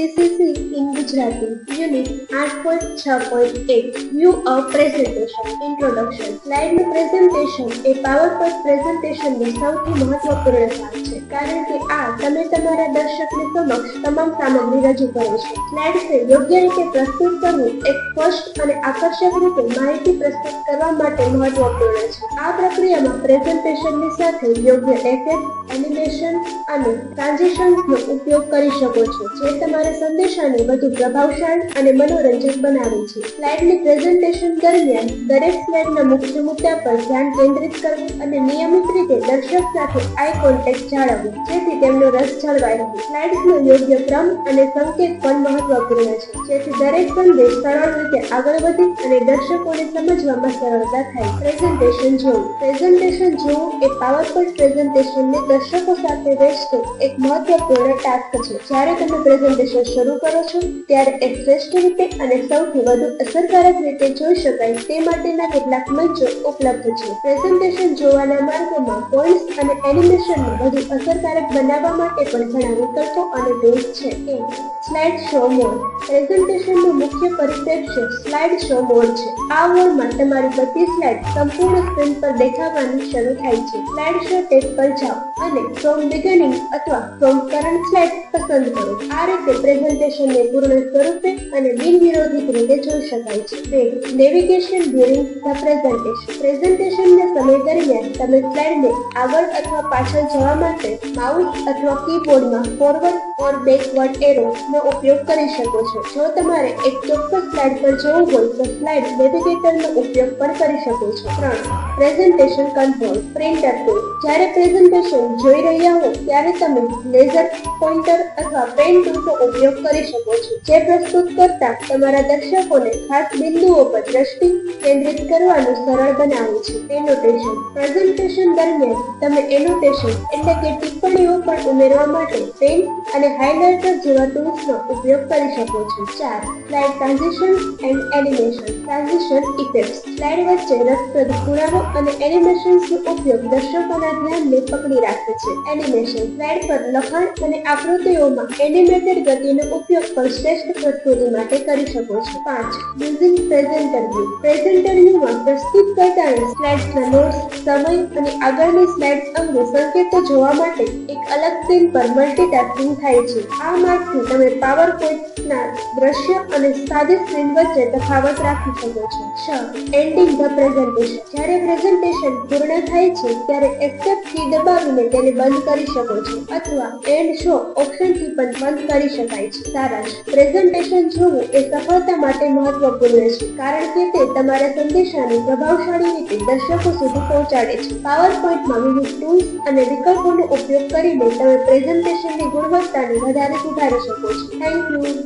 CCC in Gujarati unit આઠ point છ point એક વ્યૂ ઓફ પ્રેઝન્ટેશન ઇન્ટ્રોડક્શન સ્લાઇડનું પ્રેઝન્ટેશન એ પાવર પોઈન્ટ પ્રેઝન્ટેશનનો સૌથી મહત્વપૂર્ણ ભાગ છે. કારણ કે આ તમે તમારા દર્શકની સમક્ષ તમામ સામગ્રી રજૂ કરો છો. સ્લાઇડ્સને યોગ્ય રીતે પ્રસ્તુત કરવું એક સ્પષ્ટ અને આકર્ષક રીતે માહિતી પ્રસ્તુત કરવા માટે મહત્વપૂર્ણ છે. આ પ્રક્રિયામાં પ્રેઝન્ટેશનની સાથે યોગ્ય એફેક્ટ એનિમેશન અને ટ્રાન્ઝેક્શન્સનો ઉપયોગ કરી શકો છો, જે તમારા સંદેશાને વધુ પ્રભાવશાળી અને મનોરંજક બનાવે છે. સ્લાઇડની પ્રેઝન્ટેશન દરમિયાન દરેક સ્લાઇડના મુખ્ય મુદ્દા પર ધ્યાન કેન્દ્રિત કરવું અને નિયમિત રીતે દર્શક સાથે આઈ કોન્ટેક્ટ જાળવવું, જેથી તેમનો રસ જળવાય રહે. સ્લાઇડ્સનો યોગ્ય ક્રમ અને સંકેત પણ મહત્વપૂર્ણ છે, જેથી દરેક સંદેશ સરળ રીતે આગળ વધે અને દર્શકોને સમજવામાં સરળતા થાય. પ્રેઝન્ટેશન જોવું. પ્રેઝન્ટેશન જોવું એ પાવરપોઈન્ટ પ્રેઝન્ટેશનને દર્શકો સાથે વહેંચતો એક મહત્વપૂર્ણ ટાસ્ક છે. જ્યારે તમે પ્રેઝન્ટેશન શરૂ કરો છો, ત્યારે એ શ્રેષ્ઠ રીતે અને સૌથી વધુ અસરકારક રીતે જોઈ શકાય તે માટેના કેટલાક મંચો ઉપલબ્ધ છે. પ્રેઝન્ટેશન જોવાના માર્ગોમાં પોઈન્ટ્સ અને એનિમેશનને વધુ અસરકારક બનાવવા માટે પણ ઘણા વિકલ્પો અને ટૂલ્સ છે. એક સ્લાઇડ શો મોડ પ્રેઝન્ટેશનનું મુખ્ય પરિપ્રેક્ષ્ય સ્લાઇડ શો મોડ છે. આ મોડમાં તમારી બધી સ્લાઇડ સંપૂર્ણ સ્ક્રીન પર દેખાવાની શરૂ થાય છે. સ્લાઇડ શો ટેબ પર જાઓ અને ફ્રોમ બિગનિંગ અથવા ફ્રોમ કરંટ સ્લાઇડ પસંદ કરો. આ રીતે પ્રેઝન્ટેશનને પૂર્ણ સ્વરૂપે અને બિનવિરોધી રીતે જોઈ શકાય છે. બે નેવિગેશન ડ્યુરિંગ ધ પ્રેઝન્ટેશન પ્રેઝન્ટેશનના સમય દરમિયાન તમે સ્લાઇડને આગળ અથવા પાછળ જવા માટે માઉસ અથવા કીબોર્ડમાં ફોરવર્ડ ઓર બેકવર્ડ એરો નો ઉપયોગ કરી શકો છો. જો તમારે એક ચોક્કસ સ્લાઇડ પર જવું હોય, તો સ્લાઇડ નેવિગેટરનો ઉપયોગ પણ કરી શકો છો. ત્રણ પ્રેઝન્ટેશન કંટ્રોલ પ્રિન્ટર ટૂલ જ્યારે પ્રેઝન્ટેશન જોઈ રહ્યા હો, ત્યારે તમે લેઝર પોઇન્ટર અથવા પેન ટૂલનો ઉપયોગ કરી શકો છો. જે પ્રસ્તુત કરતા તમારા દર્શકોને ખાસ બિંદુઓ પર દ્રષ્ટિ કેન્દ્રિત કરવાનું સરળ બનાવે છે. એનોટેશન પ્રેઝન્ટેશન દરમિયાન તમે એનોટેશન એટલે કે ટિપ્પણીઓ પણ ઉમેરવા માટે પેન અને હાઇલાઇટર જેવા ટૂલ્સનો ઉપયોગ કરી શકો છો. ચાર. Slide transition and animation transition effect slide વચ્ચે રસપ્રદ ખૂણાઓ અને એનિમેશન્સનો ઉપયોગ દર્શકોના ધ્યાનને પકડી રાખે છે. એનિમેશન સ્લાઇડ પર લખાણ અને આકૃતિઓમાં એનિમેટેડ ગતિનો ઉપયોગ પણ શ્રેષ્ઠ પ્રસ્તુતિ માટે કરી શકો છો. પાંચ યુઝિંગ પ્રેઝેન્ટર વ્યૂ પ્રેઝેન્ટર વ્યૂમાં પ્રસ્તુત કરતાને સ્લાઇડ્સના નોટ્સ સમય અને આગળની સ્લાઇડ્સ અંગે સંકેતો જોવા માટે એક અલગ સ્ક્રીન પર મલ્ટીટાસ્કિંગ થાય છે. આ માર્ગથી તમે પાવર પોઈન્ટના દ્રશ્ય અને સાદી સ્ક્રીન વચ્ચે તફાવત રાખી શકો છો. છ એન્ડિંગ ધ પ્રેઝન્ટેશન જ્યારે પ્રેઝન્ટેશન પૂર્ણ થાય છે, ત્યારે એક્સેપ્ટ કી દબાવીને તેને બંધ કરી શકો છો. અથવા એન્ડ શો ઓપ્શનથી પણ બંધ કરી શકાય છે. સારાંશ પ્રેઝન્ટેશન જોવું એ સફળતા માટે મહત્વપૂર્ણ છે. કારણ કે તે તમારા સંદેશાને પ્રભાવશાળી રીતે દર્શકો સુધી પહોંચાડે છે. પાવર પોઈન્ટમાં વિવિધ ટૂલ્સ અને વિકલ્પોનો ઉપયોગ કરીને તમે પ્રેઝન્ટેશનની ગુણવત્તાને વધારે સુધારી શકો છો. Thank you